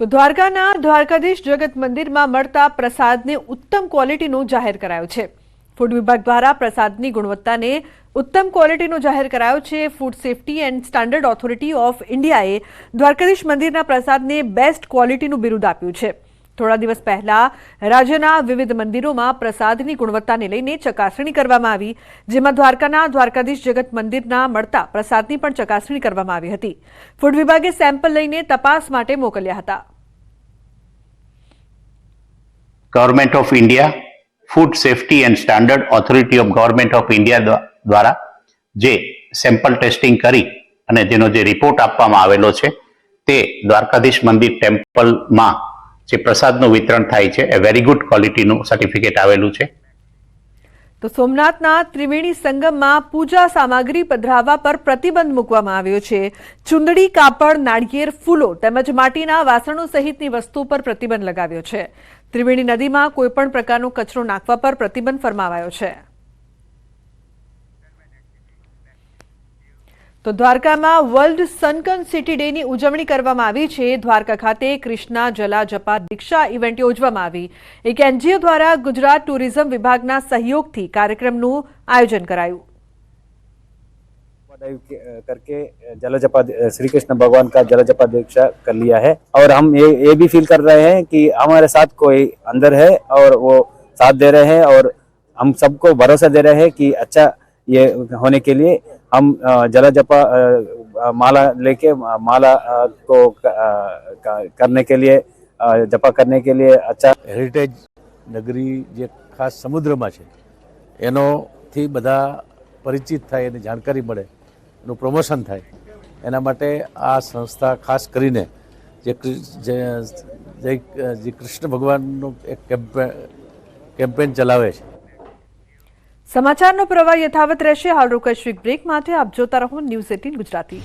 તો દ્વારકાના દ્વારકાધીશ જગત મંદિરમાં મળતા પ્રસાદને ઉત્તમ ક્વોલિટીનું જાહેર કરાયો છે. ફૂડ વિભાગ દ્વારા પ્રસાદની ગુણવત્તાને ઉત્તમ ક્વોલિટીનું જાહેર કરાયો છે. Food safety and standard authority of ઇન્ડિયાએ દ્વારકાધીશ મંદિરના પ્રસાદને બેસ્ટ ક્વોલિટીનું બિરુદ આપ્યું છે. થોડા દિવસ પહેલા રાજ્યના વિવિધ મંદિરોમાં પ્રસાદની ગુણવત્તાને લઈને ચકાસણી કરવામાં આવી, જેમાં દ્વારકાના દ્વારકાધીશ જગત મંદિરના મળતા પ્રસાદની પણ ચકાસણી કરવામાં આવી હતી. ફૂડ વિભાગે સેમ્પલ લઈને તપાસ માટે મોકલ્યા હતા. Government of India food safety and standard authority of government of India દ્વારા જે સેમ્પલ ટેસ્ટિંગ કરી અને જેનો જે રિપોર્ટ આપવામાં આવેલો છે, તે દ્વારકાધીશ મંદિર ટેમ્પલમાં જે પ્રસાદનું વિતરણ થાય છે, એ વેરી ગુડ ક્વોલિટીનું સર્ટિફિકેટ આવેલું છે. તો સોમનાથના ત્રિવેણી સંગમમાં પૂજા સામગ્રી પધરાવવા પર પ્રતિબંધ મૂકવામાં આવ્યો છે. ચુંદડી, કાપડ, નાળિયેર, ફૂલો તેમજ માટીના વાસણો સહિતની વસ્તુ પર પ્રતિબંધ લગાવ્યો છે. ત્રિવેણી નદીમાં કોઈપણ પ્રકારનો કચરો નાખવા પર પ્રતિબંધ ફરમાવાયો છે. તો દ્વારકામાં વર્લ્ડ સનકન સિટી ડેની ઉજવણી કરવામાં આવી છે દ્વારકા ખાતે કૃષ્ણા જલા જપા દીક્ષા ઇવેન્ટ યોજવામાં આવી એક એનજીઓ દ્વારા ગુજરાત ટુરિઝમ વિભાગના સહયોગથી કાર્યક્રમનું આયોજન કરાયું डाइव के- करके जलजपा श्री कृष्ण भगवान का जलजपा दीक्षा कर लिया है और हम ये ये भी फील कर रहे हैं कि हमारे साथ कोई अंदर है और वो साथ दे रहे हैं और हम सबको भरोसा दे रहे हैं कि अच्छा ये होने के लिए हम अ, जलजपा अ, अ, माला लेके अ, माला अ, को क- अ, क- करने के लिए अ, जपा करने के लिए अच्छा હેરિટેજ નગરી જે ખાસ સમુદ્રમાં છે એનોથી બધા પરિચિત થાય એની જાણકારી મળે એનું પ્રમોશન થાય એના માટે આ સંસ્થા ખાસ કરીને જે કૃ- જે જે જે કૃષ્ણ ભગવાનનું એક કેમ્પે કેમ્પેન ચલાવે છે સમાચારનો પ્રવાહ યથાવત રહેશે. હાલ રોકશ્વિક બ્રેક. માટે આપ જોતા રહો ન્યૂઝ એટીન ગુજરાતી.